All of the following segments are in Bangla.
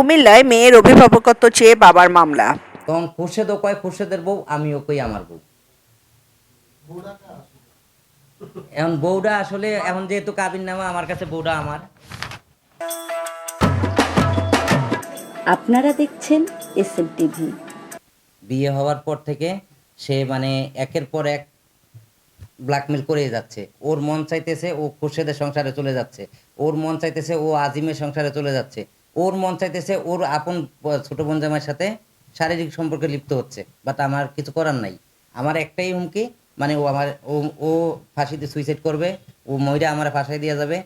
কুমিল্লায় মেয়ের অভিভাবকত্ব চেয়ে বাবার মামলা। তখন খুরশেদও কয় খুরশেদের বউ আমিও কই আমার বউ। এখন বউটা আসলে এখন যেহেতু কাবিন নামা আমার কাছে বউটা আমার। আপনারা দেখছেন এস এম টিভি। বিয়ে হওয়ার পর থেকে সে মানে একের পর এক ব্ল্যাকমেল করে যাচ্ছে। ওর মন চাইতেছে ও খুরশেদের সংসারে চলে যাচ্ছে। ওর মন চাইতেছে ও আজিমের সংসারে চলে যাচ্ছে। ওর মন চাইতেছে, ওর আপন ছোট বোন জামাইয়ের সাথে শারীরিক সম্পর্কে লিপ্ত হচ্ছে বাট আমার কিছু করার নাই। আমার একটাই হুমকি মানে ও আমার, ও ও ফাঁসিতে সুইসাইড করবে, ও মহিলা আমার ফাঁসাই দিয়ে যাবে।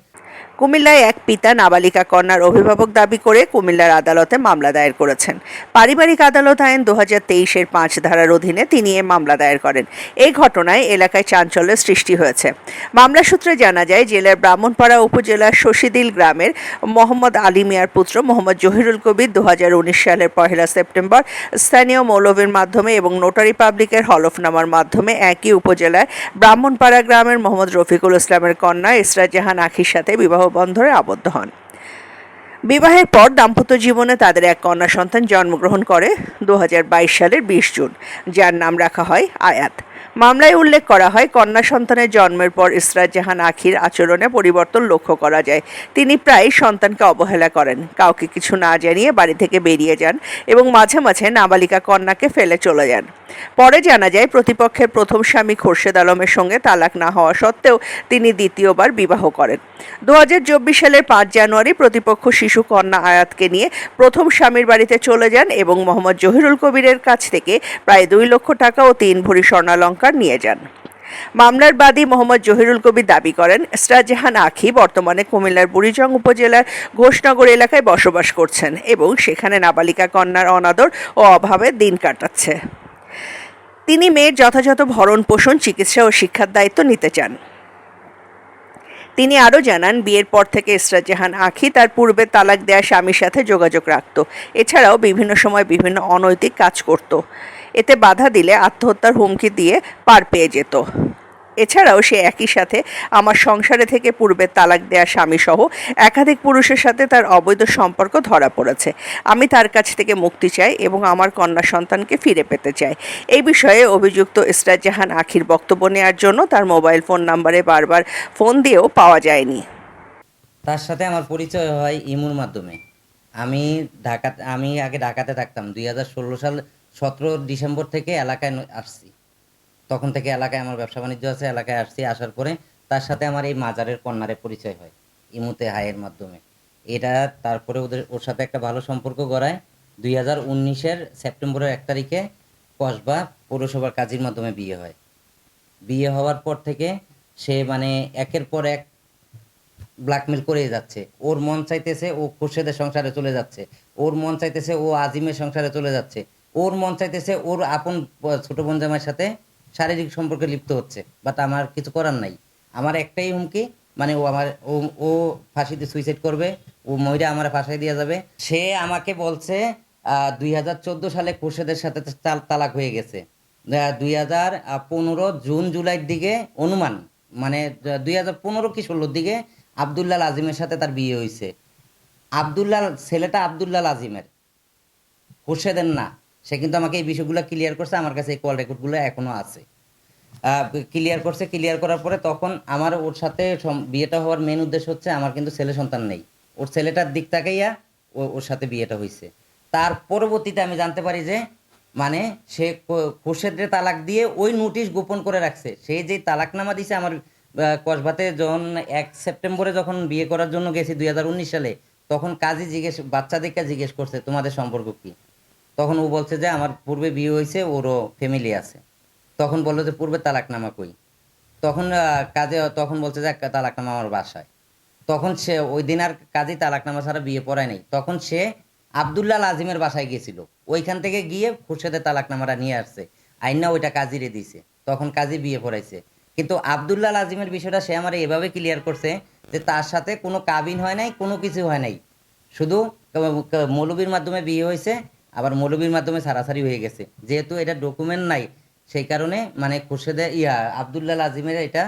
কুমিল্লায় এক পিতা নাবালিকা কন্যার অভিভাবক দাবি করে কুমিল্লার আদালতে মামলা দায়ের করেছেন। পারিবারিক আদালত আইন দু হাজার তেইশের পাঁচ ধারার অধীনে তিনি এ মামলা দায়ের করেন। এই ঘটনায় এলাকায় চাঞ্চল্যের সৃষ্টি হয়েছে। মামলা সূত্রে জানা যায়, জেলার ব্রাহ্মণপাড়া উপজেলার শশীদিল গ্রামের মোহাম্মদ আলী মিয়ার পুত্র মোহাম্মদ জহিরুল কবির দু হাজার উনিশ সালের পহেলা সেপ্টেম্বর স্থানীয় মৌলবীর মাধ্যমে এবং নোটারি পাবলিকের হলফনামার মাধ্যমে একই উপজেলায় ব্রাহ্মণপাড়া গ্রামের মোহাম্মদ রফিকুল ইসলামের কন্যা ইসরাত জাহান আখির সাথে বিবাহ বন্ধনে আবদ্ধ হন। বিবাহের পর দাম্পত্য জীবনে তাদের এক কন্যা সন্তান জন্মগ্রহণ করে দু হাজার বাইশ সালের বিশ জুন, যার নাম রাখা হয় আয়াত। মামলায় উল্লেখ করা হয়, কন্যা সন্তানের জন্মের পর ইসরাত জাহান আখির আচরণে পরিবর্তন লক্ষ্য করা যায়। তিনি প্রায় সন্তানকে অবহেলা করেন, কাউকে কিছু না জানিয়ে বাড়ি থেকে বেরিয়ে যান এবং মাঝে মাঝে নাবালিকা কন্যাকে ফেলে চলে যান। পরে জানা যায়, প্রতিপক্ষের প্রথম স্বামী খোরশেদ আলমের সঙ্গে তালাক না হওয়া সত্ত্বেও তিনি দ্বিতীয়বার বিবাহ করেন। দু চব্বিশ সালের পাঁচ জানুয়ারি প্রতিপক্ষ শিশু কন্যা আয়াতকে নিয়ে প্রথম স্বামীর বাড়িতে চলে যান এবং মোহাম্মদ জহিরুল কবিরের কাছ থেকে প্রায় দুই লক্ষ টাকা ও তিন ভরি স্বর্ণালঙ্কার নিয়ে যান। মামলার বাদী মোহাম্মদ জহিরুল কবির দাবি করেন জাহান আখি বর্তমানে কুমিল্লার বুড়িজং উপজেলার ঘোষনগর এলাকায় বসবাস করছেন এবং সেখানে নাবালিকা কন্যার অনাদর ও অভাবে দিন কাটাচ্ছে। তিনি মেয়ের যথাযথ ভরণ পোষণ, চিকিৎসা ও শিক্ষার দায়িত্ব নিতে চান। তিনি আরও জানান, বিয়ের পর থেকে ইসরাত জাহান আখি তার পূর্বে তালাক দেয়া স্বামীর সাথে যোগাযোগ রাখত। এছাড়াও বিভিন্ন সময় বিভিন্ন অনৈতিক কাজ করত। এতে বাধা দিলে আত্মহত্যার হুমকি দিয়ে পার পেয়ে যেত। এছাড়াও সে একই সাথে আমার সংসারে থেকে পূর্বে তালাক দেয়া স্বামী সহ একাধিক পুরুষের সাথে তার অবৈধ সম্পর্ক ধরা পড়েছে। আমি তার কাছ থেকে মুক্তি চাই এবং আমার কন্যা সন্তানকে ফিরে পেতে চাই। এই বিষয়ে অভিযুক্ত ইসরাত জাহান আখির বক্তব্য নেওয়ার জন্য তার মোবাইল ফোন নাম্বারে বারবার ফোন দিয়েও পাওয়া যায়নি। তার সাথে আমার পরিচয় হয় ইমুর মাধ্যমে। আমি ঢাকা আমি আগে ঢাকাতে থাকতাম। দুই হাজার ষোলো সাল সতেরো ডিসেম্বর থেকে এলাকায় আসছি। তখন থেকে এলাকায় আমার ব্যবসা বাণিজ্য আছে, এলাকায় আসছি। আসার পরে তার সাথে আমার এই মাজারের কন্যারে পরিচয় হয়, ইমুতে হায়ের মাধ্যমে। এটা তারপরে ওদের, ওর সাথে একটা ভালো সম্পর্ক গড়ায় দুই হাজার উনিশের সেপ্টেম্বরের এক তারিখে কসবা পৌরসভার কাজীর মাধ্যমে বিয়ে হয়। বিয়ে হওয়ার পর থেকে সে মানে একের পর এক ব্ল্যাকমেল করে যাচ্ছে। ওর মন চাইতেছে ও খুরশেদের সংসারে চলে যাচ্ছে। ওর মন চাইতেছে ও আজিমের সংসারে চলে যাচ্ছে। ওর মন চাইতেছে, ওর আপন ছোট বোন জামাইয়ের সাথে শারীরিক সম্পর্কে লিপ্ত হচ্ছে বাট আমার কিছু করার নাই। আমার একটাই হুমকি মানে ও আমার, ও ও ফাঁসিতে সুইসাইড করবে, ও মহিলা আমার ফাঁসাই দিয়ে যাবে। সে আমাকে বলছে দুই হাজার চোদ্দ সালে খুরশেদের সাথে তাল- তালাক হয়ে গেছে। দুই হাজার পনেরো জুন জুলাইয়ের দিকে অনুমান মানে দুই হাজার পনেরো কি ষোলোর দিকে আবদুল্লাল আজিমের সাথে তার বিয়ে হয়েছে। আবদুল্লাল, ছেলেটা আবদুল্লাল আজিমের। খুরশেদের না। সে কিন্তু আমাকে এই বিষয়গুলো ক্লিয়ার করছে, আমার কাছে এই কল রেকর্ডগুলো এখনও আছে। ক্লিয়ার করছে ক্লিয়ার করার পরে তখন আমার ওর সাথে বিয়েটা হওয়ার মেন উদ্দেশ্য হচ্ছে আমার কিন্তু ছেলে সন্তান নেই। ওর ছেলেটার দিক তাকাইয়া ওর সাথে বিয়েটা হয়েছে তার পরবর্তীতে আমি জানতে পারি যে মানে সে খুরশেদের তালাক দিয়ে ওই নোটিশ গোপন করে রাখছে। সে যে তালাকনামা দিছে আমার কসবাতে যখন এক সেপ্টেম্বরে যখন বিয়ে করার জন্য গেছি দুই হাজার উনিশ সালে, তখন কাজী জিজ্ঞেস বাচ্চাদেরকে জিজ্ঞেস করছে, তোমাদের সম্পর্ক কি? তখন ও বলছে যে, আমার পূর্বে বিয়ে হয়েছে, ওরও ফ্যামিলি আছে। তখন বলল যে, পূর্বে তালাকনামা কই তখন কাজে, তখন বলছে যে, তালাকনামা আমার বাসায়। তখন সে, ওই দিন আর কাজী তালাকনামা ছাড়া বিয়ে পড়ায় নাই। তখন সে আবদুল্লাহ আজিমের বাসায় গিয়েছিল। ওইখান থেকে গিয়ে খুরশেদের তালাকনামাটা নিয়ে আসছে। আইনা ওইটা কাজীরে দিছে। তখন কাজী বিয়ে পড়াইছে। কিন্তু আবদুল্লাহ আজিমের বিষয়টা সে আমার এভাবে ক্লিয়ার করছে যে, তার সাথে কোনো কাবিন হয় নাই, কোনো কিছু হয় নাই। শুধু মৌলবীর মাধ্যমে বিয়ে হয়েছে আবার মৌলবীর মাধ্যমে সারাসারি হয়ে গেছে। যেহেতু এটা ডকুমেন্ট নাই, সেই কারণে মানে খুরশেদে ইয়া, আবদুল্লাহ আজিমের এটা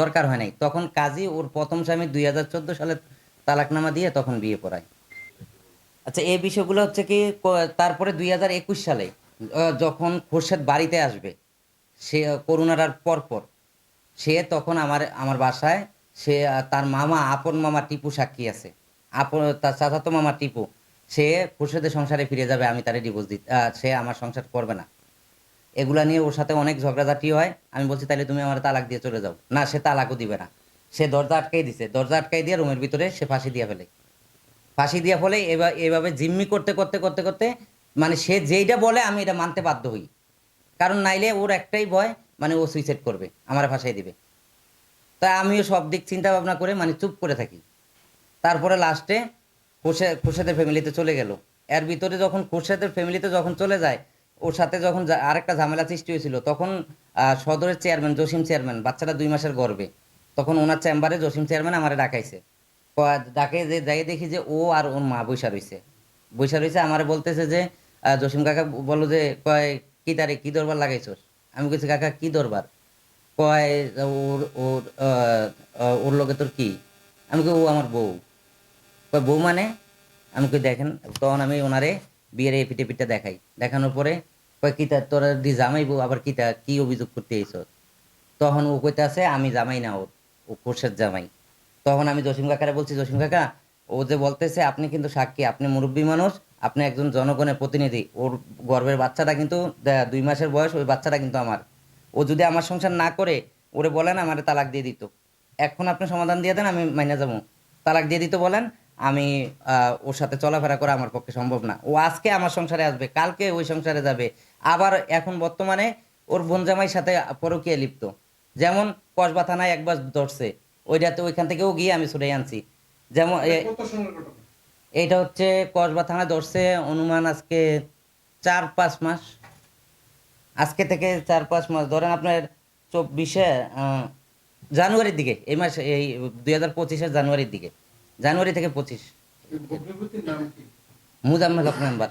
দরকার হয় নাই। তখন কাজী ওর প্রথম স্বামী দুই হাজার চোদ্দ সালে তালাকনামা দিয়ে তখন বিয়ে পড়ায় আচ্ছা এই বিষয়গুলো হচ্ছে কি তারপরে দুই হাজার একুশ সালে যখন খোরশেদ বাড়িতে আসবে, সে করুণার পরপর সে তখন আমার আমার বাসায়, সে তার মামা, আপন মামা টিপু সাক্ষী আছে। আপন, তার চাচাতো মামা টিপু সে খোরশেদের সংসারে ফিরে যাবে আমি তারে ডিভোর্স আহ, সে আমার সংসার করবে না। এগুলা নিয়ে ওর সাথে অনেক ঝগড়াঝাটি হয়। আমি বলছি তাহলে তুমি আমার তালাক দিয়ে চলে যাও। না সে তালাকও দিবে না। সে দরজা আটকাই দিছে। দরজা আটকাই দিয়ে রুমের ভিতরে সে ফাঁসি দিয়ে ফেলে। ফাঁসি দিয়ে ফলে এবার এভাবে জিম্মি করতে করতে করতে করতে মানে সে যেইটা বলে আমি এটা মানতে বাধ্য হই। কারণ নাইলে ওর একটাই ভয় মানে ও সুইসাইড করবে আমার ফাঁসাই দিবে। তা আমিও সব দিক চিন্তা ভাবনা করে মানে চুপ করে থাকি। তারপরে লাস্টে খোরশে খোরশেদের ফ্যামিলিতে চলে গেল। এর ভিতরে যখন খোরশেদের ফ্যামিলিতে যখন চলে যায়, ওর সাথে যখন আরেকটা ঝামেলা সৃষ্টি হয়েছিল, তখন সদরের চেয়ারম্যান জসিম চেয়ারম্যান বাচ্চাটা দুই মাসের গর্বে। তখন ওনার চেম্বারে জসিম চেয়ারম্যান আমারে ডাকাইছে। ডাকে যে, যাই দেখি যে ও আর ওর মা বৈশা রয়েছে বৈশা রয়েছে আমারে বলতেছে যে জসিম কাকা বলল যে, কয়, কি তারে, কি দরবার লাগাইছস? আমি বলছি, কাকা, কি দরবার? কয়, ওর ওর ওর লোকে তোর কি? আমি ও আমার বউ। বউ মানে? আমি কই, দেখেন, তখন আমি ওনারে বিয়ের এপিটেপিটটা দেখাই। দেখানোর পরে কয় কিতা তোরা দি জামাই বউ, আবার কিতা কি অভিযোগ করতে এইছ তখন ও কইতে আছে, আমি জামাই না ওর ও কোর্সের জামাই। তখন আমি জসিম কাকারে বলছি, জসিম কাকা, ও যে বলতেছে, আপনি কিন্তু সাক্ষী, আপনি মুরব্বী মানুষ, আপনি একজন জনগণের প্রতিনিধি। ওর গর্ভের বাচ্চাটা কিন্তু দুই মাসের বয়স, ওই বাচ্চাটা কিন্তু আমার। ও যদি আমার সংসার না করে, ওরে বলেন, আমারে তালাক দিয়ে দিত। এখন আপনি সমাধান দিয়ে দেন, আমি মাইনা যাব। তালাক দিয়ে দিতে বলেন আমি ওর সাথে চলাফেরা করা আমার পক্ষে সম্ভব না। ও আজকে আমার সংসারে আসবে, কালকে ওই সংসারে যাবে। আবার এখন বর্তমানে ওর বোন জামাইয়ের সাথে পরকীয়া লিপ্ত। যেমন কসবা থানায় একবার ধরছে, ওইটাতে ওইখান থেকেও গিয়ে আমি ছুটে আনছি। যেমন এ- এইটা হচ্ছে কসবা থানায় ধরছে অনুমান আজকে চার পাঁচ মাস। আজকে থেকে চার পাঁচ মাস। ধরেন আপনার চব্বিশে জানুয়ারির দিকে, এই মাস, এই দুই হাজার পঁচিশের জানুয়ারির দিকে। জানুয়ারি থেকে পঁচিশ। মুজাম্মেল হক মেম্বার।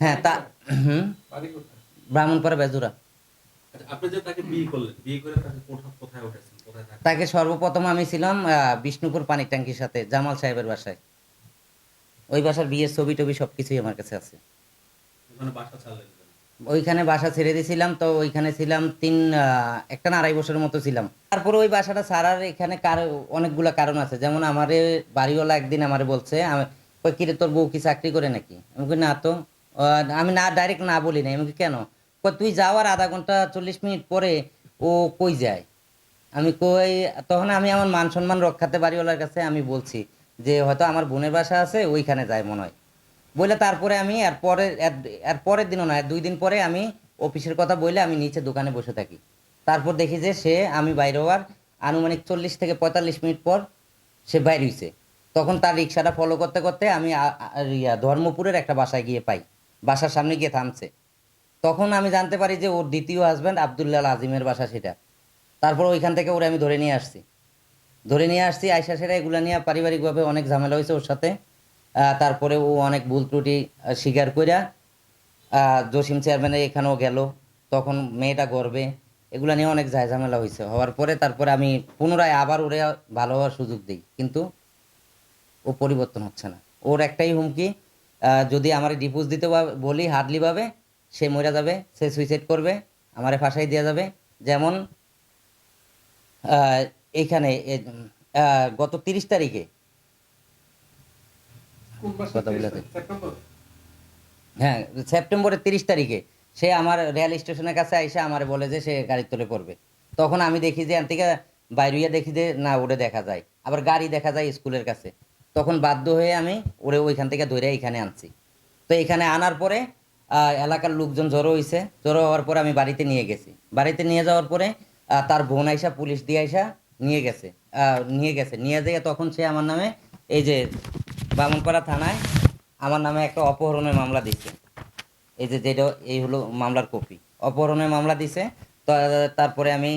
হ্যাঁ তা হুম। ব্রাহ্মণপাড়া বেজুরা। আচ্ছা, তাকে সর্বপ্রথম আমি ছিলাম আহ, বিষ্ণুপুর পানির ট্যাঙ্কির সাথে জামাল সাহেবের বাসায়। ওই বাসার বিয়ের ছবি টবি সবকিছুই আমার কাছে আছে। ওইখানে বাসা ছেড়ে দিয়েছিলাম, তো ওইখানে ছিলাম তিন একটা না আড়াই বছরের মতো ছিলাম। তারপরে ওই বাসাটা ছাড়ার এখানে কারও, অনেকগুলা কারণ আছে। যেমন আমারে বাড়িওয়ালা একদিন আমার বলছে কিরে, তোর বউ কি চাকরি করে নাকি? আমি না তো। আমি না ডাইরেক্ট না বলি না আমি কেন? তুই যাওয়ার আধা ঘণ্টা চল্লিশ মিনিট পরে ও কই যায়? আমি কই, তখন আমি আমার মান সম্মান রক্ষাতে বাড়িওয়ালার কাছে আমি বলছি যে, হয়তো আমার বোনের বাসা আছে, ওইখানে যায় মনে হয়। বলে তারপরে আমি এর পরের এর পরের দিনও না দুই দিন পরে আমি অফিসের কথা বলে আমি নিচে দোকানে বসে থাকি। তারপর দেখি যে সে, আমি বাইরে হওয়ার আনুমানিক চল্লিশ থেকে পঁয়তাল্লিশ মিনিট পর সে বাইরে হইছে। তখন তার রিক্সাটা ফলো করতে করতে আমি ধর্মপুরের একটা বাসায় গিয়ে পাই। বাসার সামনে গিয়ে থামছে। তখন আমি জানতে পারি যে ওর দ্বিতীয় হাজব্যান্ড আবদুল্লাহ আজিমের বাসা সেটা। তারপর ওইখান থেকে ওরে আমি ধরে নিয়ে আসছি। ধরে নিয়ে আসছি আয়সা সেরা এগুলো নিয়ে পারিবারিকভাবে অনেক ঝামেলা হয়েছে ওর সাথে। তারপরে ও অনেক ভুল ত্রুটি স্বীকার আহ, জসিম চেয়ারম্যানের এখানেও গেল। তখন মেয়েটা গর্বে। এগুলো নিয়ে অনেক ঝামেলা হয়েছে হওয়ার পরে তারপরে আমি পুনরায় আবার ওরে ভালো হওয়ার সুযোগ দিই। কিন্তু ও পরিবর্তন হচ্ছে না। ওর একটাই হুমকি যদি আমার ডিপোজ দিতে বলি হার্ডলিভাবে সে মরে যাবে সে সুইসাইড করবে আমারে ফাঁসাই দেওয়া যাবে। যেমন আহ, এইখানে এ, উম, আহ, গত তিরিশ তারিখে হ্যাঁ সেপ্টেম্বরের তিরিশ তারিখে। সে আমার রেল স্টেশনের কাছে এসে আমার বলে যে সে গাড়ির তলে পড়বে তখন আমি দেখি যে থেকে বাইরিয়া দেখি যে না ওরে দেখা যায়। আবার গাড়ি দেখা যায় স্কুলের কাছে। তখন বাধ্য হয়ে আমি ওরে ওইখান থেকে ধরে এখানে আনছি। তো এখানে আনার পরে এলাকার লোকজন জড়ো হয়েছে জড়ো হওয়ার পরে আমি বাড়িতে নিয়ে গেছি। বাড়িতে নিয়ে যাওয়ার পরে তার বোন আইসা পুলিশ দিয়ে আইসা নিয়ে গেছে। আহ, নিয়ে গেছে। নিয়ে যেয়ে তখন সে আমার নামে এই যে বামনপাড়া থানায় আমার নামে একটা অপহরণের মামলা দিচ্ছে। এই যে যেটা, এই হলো মামলার কপি। অপহরণের মামলা দিছে তারপরে আমি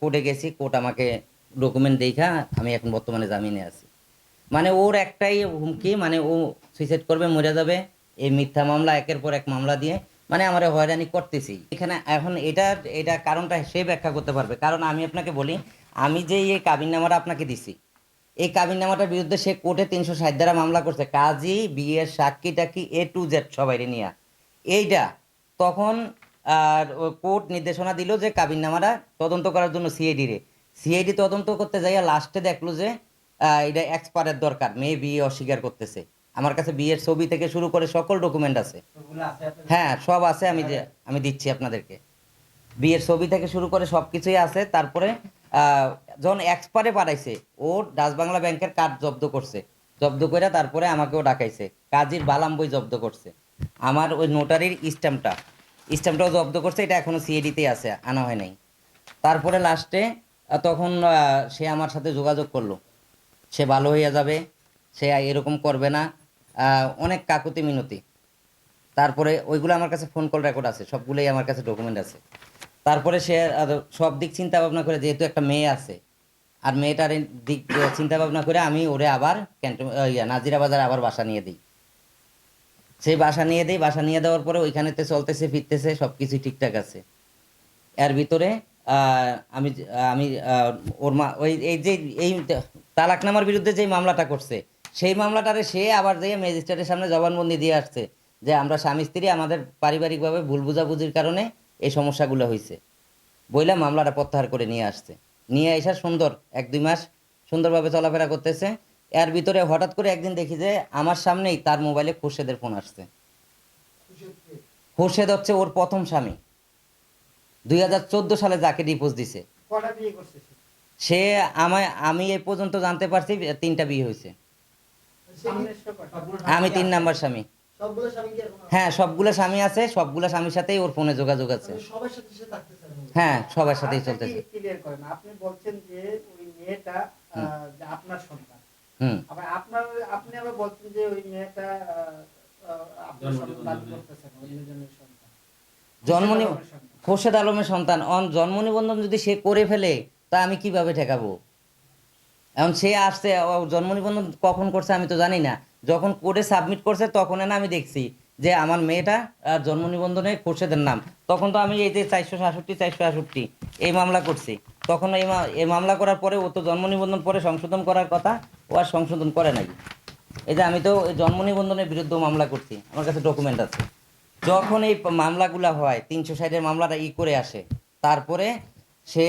কোর্টে গেছি, কোর্ট আমাকে ডকুমেন্ট দেখা, আমি এখন বর্তমানে জামিনে আছি। মানে ওর একটাই হুমকি মানে ও সুইসাইড করবে, মরে যাবে, এই মিথ্যা মামলা, একের পর এক মামলা দিয়ে মানে আমার হয়রানি করতেছি। এখানে এখন এটা এটা কারণটা সে ব্যাখ্যা করতে পারবে। কারণ আমি আপনাকে বলি, আমি যে এই কাবিন নামাটা আপনাকে দিছি এই কাবিননামাটার বিরুদ্ধে সে কোর্টে তিনশো ষাট দ্বারা মামলা করছে। কাজী বিয়ের সাক্ষী টাকি এ টু জেড সবাই নিয়ে। এইটা তখন আর কোর্ট নির্দেশনা দিল যে কাবিননামাটা তদন্ত করার জন্য সিআইডি রে। সিআইডি তদন্ত করতে যাইয়া লাস্টে দেখল যে এটা এক্সপায়ারের দরকার। মেয়ে বিয়ে অস্বীকার করতেছে। আমার কাছে বিয়ের ছবি থেকে শুরু করে সকল ডকুমেন্ট আছে। হ্যাঁ সব আছে আমি যে- আমি দিচ্ছি আপনাদেরকে। বিয়ের ছবি থেকে শুরু করে সব কিছুই আছে। তারপরে যখন এক্সপারে পাঠাইছে, ও ডাচ বাংলা ব্যাংকের কার্ড জব্দ করছে। জব্দ করে তারপরে আমাকেও ডাকাইছে। কাজীর বালাম বই জব্দ করছে। আমার ওই নোটারির স্ট্যাম্পটা স্ট্যাম্পটাও জব্দ করছে, এটা এখনও সিএডিতেই আছে, আনা হয় নাই। তারপরে লাস্টে তখন সে আমার সাথে যোগাযোগ করল। সে ভালো হইয়া যাবে, সে এরকম করবে না। অনেক কাকুতি মিনতি। তারপরে ওইগুলো আমার কাছে ফোন কল রেকর্ড আছে, সবগুলোই আমার কাছে ডকুমেন্ট আছে। তারপরে সে সব দিক চিন্তা ভাবনা করে, যেহেতু একটা মেয়ে আছে, আর মেয়েটার দিক চিন্তা ভাবনা করে আমি ওরে আবার ক্যান্টন ইয়া, নাজিরা বাজার আবার বাসা নিয়ে দিই। সেই বাসা নিয়ে দিই, বাসা নিয়ে দেওয়ার পরে ওইখানেতে চলতেছে, ফিরতেছে সব কিছুই ঠিকঠাক আছে। এর ভিতরে আমি আমি ওর মা, ওই, এই যে, এই তালাকনামার বিরুদ্ধে যে মামলাটা করছে, সেই মামলাটারে সে আবার যেয়ে ম্যাজিস্ট্রেটের সামনে জবানবন্দি দিয়ে আসছে, যে আমরা স্বামী স্ত্রী আমাদের পারিবারিকভাবে ভুল বুঝাবুঝির কারণে এই সমস্যাগুলো হয়েছে বইলা মামলাটা প্রত্যাহার করে নিয়ে আসছে। নিয়ে এসে সুন্দর এক দুই মাস সুন্দরভাবে চলাফেরা করতেছে। এর ভিতরে হঠাৎ করে একদিন দেখি যে আমার সামনেই তার মোবাইলে খুরশেদের ফোন আসছে। খুরশেদ হচ্ছে ওর প্রথম স্বামী। দুই হাজার চোদ্দ সালে যাকে ডিভোর্স দিছে। সে? আমায় আমি এই পর্যন্ত জানতে পারছি তিনটা বিয়ে হয়েছে? আমি তিন নাম্বার স্বামী। সবগুলো স্বামী কি এখন হ্যাঁ সবগুলো স্বামী আছে সবগুলো স্বামীর সাথেই ওর ফোনে যোগাযোগ আছে। আছে? সবার সাথে সে থাকতে চায় না। হ্যাঁ সবার সাথেই চলতেছে। ক্লিয়ার করেন? আপনি বলছেন যে ওই মেয়েটা আপনার সন্তান। হুম। আবার আপনার আপনি আবার বলছেন যে ওই মেয়েটা আপনার জন্ম সন্তান। খোরশেদ আলমের সন্তান। অন জন্ম নিবন্ধন যদি সে করে ফেলে তা আমি কীভাবে ঠেকাবো? এখন সে আসছে জন্ম নিবন্ধন কখন করছে আমি তো জানি না। যখন কোর্টে সাবমিট করছে তখন না আমি দেখছি যে আমার মেয়েটা আর জন্ম নিবন্ধনে খোরশেদের নাম। তখন তো আমি এই যে চারশো সাতষট্টি চারশো সাতষট্টি এই মামলা করছি। তখন এই এই মামলা করার পরে ও তো জন্ম নিবন্ধন পরে সংশোধন করার কথা, ও আর সংশোধন করে নাই। এই যে আমি তো জন্ম নিবন্ধনের বিরুদ্ধে মামলা করছি, আমার কাছে ডকুমেন্ট আছে। যখন এই মামলাগুলা হয়, তিনশো ষাটের মামলাটা ই করে আসে, তারপরে সে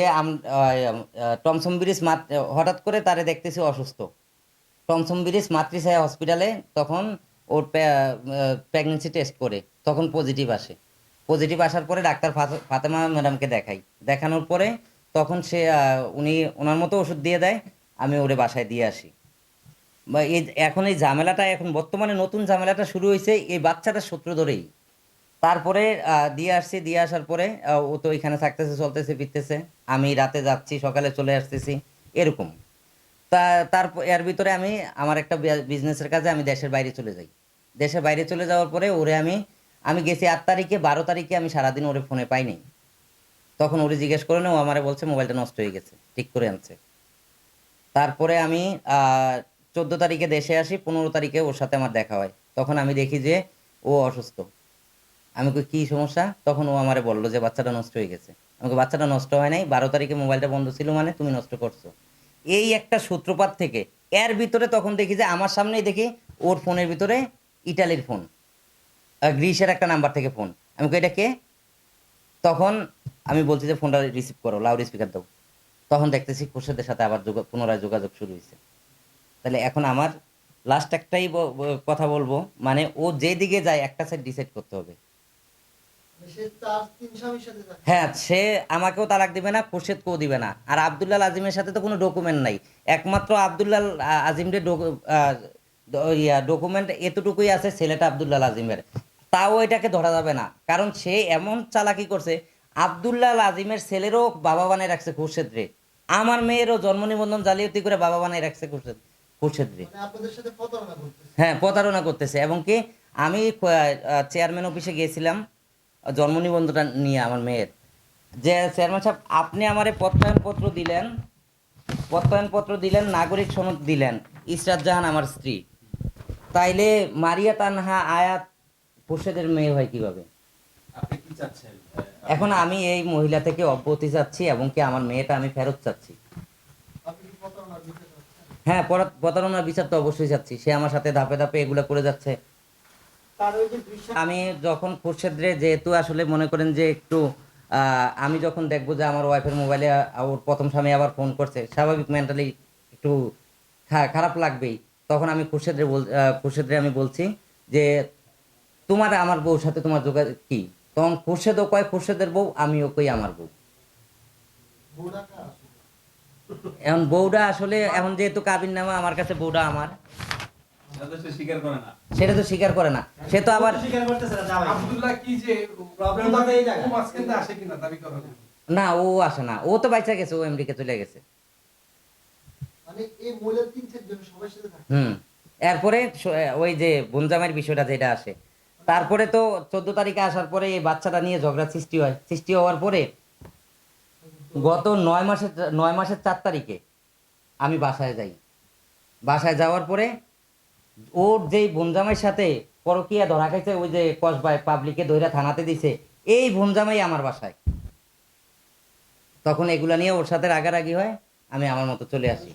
টমসম ব্রিজ হঠাৎ করে তারে দেখতেছি অসুস্থ। টমসম ব্রিজ মাতৃছায়া হসপিটালে তখন ওর প্রেগনেন্সি টেস্ট করে। তখন পজিটিভ আসে। পজিটিভ আসার পরে ডাক্তার ফাতেমা ম্যাডামকে দেখাই। দেখানোর পরে তখন সে উনি ওনার মতো ওষুধ দিয়ে দেয়, আমি ওরে বাসায় দিয়ে আসি। বা এই, এখন এই ঝামেলাটা এখন বর্তমানে নতুন ঝামেলাটা শুরু হয়েছে, এই বাচ্চাটার সূত্র ধরেই। তারপরে দিয়ে আসছি, দিয়ে আসার পরে ও তো এখানে থাকতেছে, চলতেছে, ফিরতেছে। আমি রাতে যাচ্ছি, সকালে চলে আসতেছি, এরকম। তা তারপর এর ভিতরে আমি, আমার একটা বিজনেসের কাজে আমি দেশের বাইরে চলে যাই। দেশের বাইরে চলে যাওয়ার পরে ওরে আমি আমি গেছি আট তারিখে, বারো তারিখে আমি সারাদিন ওরে ফোনে পাইনি তখন ওরে জিজ্ঞেস করে ও আমারে বলছে মোবাইলটা নষ্ট হয়ে গেছে, ঠিক করে আনছে। তারপরে আমি চোদ্দ তারিখে দেশে আসি, পনেরো তারিখে ওর সাথে আমার দেখা হয়। তখন আমি দেখি যে ও অসুস্থ। আমি কই, কি সমস্যা? তখন ও আমারে বলল যে বাচ্চাটা নষ্ট হয়ে গেছে। আমাকে বাচ্চাটা নষ্ট হয় নাই? বারো তারিখে মোবাইলটা বন্ধ ছিল মানে তুমি নষ্ট করছ। এই একটা সূত্রপাত থেকে। এর ভিতরে তখন দেখি যে, আমার সামনেই দেখি ওর ফোনের ভিতরে ইটালির ফোন। গ্রিসের একটা নাম্বার থেকে ফোন। আমি এটা কে? তখন আমি বলছি যে, ফোনটা রিসিভ করো, লাউড স্পিকার দাও। তখন দেখতেছি খুরশেদের সাথে আবার পুনরায় যোগাযোগ শুরু হয়েছে তাহলে এখন আমার লাস্ট একটাই কথা বলব মানে ও যেদিকে যায়, একটা সাইড ডিসাইড করতে হবে মানে সে চার তিন স্বামীর সাথে থাকে হ্যাঁ সে আমাকেও তালাক দিবে না খুরশেদকেও দিবে না। আর আবদুল্লাল আজিমের সাথে তো কোনো ডকুমেন্ট নাই। একমাত্র আবদুল্লাল আ- আজিমের ডকু- আহ, ড- ইয়া ডকুমেন্ট এতটুকুই আছে ছেলেটা আবদুল্লাল আজিমের। তাও এটাকে ধরা যাবে না। কারণ সে এমন চালাকি করছে আবদুল্লাল আজিমের ছেলেরও বাবা বানায় রাখছে খুরশেদ রে। আমার মেয়েরও জন্ম নিবন্ধন জালিয়াতি করে বাবা বানায় রাখছে খুরশেদ খুরশেদ রে। মানে হ্যাঁ প্রতারণা করতেছে। এবং কি আমি চেয়ারম্যান অফিসে গিয়েছিলাম। জন্ম নিবন্ধনটা নিয়ে আমার মেয়ের। যে চেয়ারম্যান সাহেব আপনি আমারে প্রত্যয়নপত্র দিলেন প্রত্যয়নপত্র দিলেন নাগরিক সনদ দিলেন ইসরাত জাহান আমার স্ত্রী। তাইলে মারিয়া তানহা আয়াত খুরশেদের মেয়ে হয় কীভাবে? এখন আমি এই মহিলা থেকে অব্যতি চাচ্ছি এবং কি আমার মেয়েটা আমি ফেরত চাচ্ছি। হ্যাঁ পরা- প্রতারণার বিচার তো অবশ্যই চাচ্ছি। সে আমার সাথে ধাপে ধাপে এগুলো করে যাচ্ছে তার ওই যে বিশ্বাস আমি যখন খুরশেদরে যেহেতু আসলে মনে করেন যে একটু আমি যখন দেখব যে আমার ওয়াইফের মোবাইলে ওর প্রথম স্বামী আবার ফোন করছে স্বাভাবিক মেন্টালি একটু খারাপ লাগবেই। তখন আমি খুরশেদরে বল খুরশেদরে আমি বলছি যে তোমার আমার বউর সাথে তোমার যোগাযোগ কি? তখন খুরশেদও কয় খুরশেদের বউ আমিও কই আমার বউ? এখন বউটা আসলে এখন যেহেতু কাবিন নামা আমার কাছে বউটা আমার। সেটা তো স্বীকার করে না। সেটা তো স্বীকার করে না। সে তো আবার না। ও আসে। না ও আসে না। ও তো বাইচা গেছে ও আমেরিকা চলে গেছে। মানে এই মহিলা তিন চারজন সবার সাথে থাকে। হুম। এরপরে ওই যে বনজামের বিষয়টা যেটা আসে। তারপরে তো চোদ্দ তারিখে আসার পরে এই বাচ্চাটা নিয়ে ঝগড়া সৃষ্টি হয়। সৃষ্টি হওয়ার পরে গত নয় মাসের নয় মাসের চার তারিখে আমি বাসায় যাই। বাসায় যাওয়ার পরে ওর যেই বনজামের সাথে পরকিয়া ধরা খাইছে, ওই যে কসবায় পাবলিকে ধইরা থানাতে দিছে, এই বনজামাই আমার বাসায়। তখন এগুলা নিয়ে ওর সাথে রাগারাগি হয়, আমি আমার মতো চলে আসি।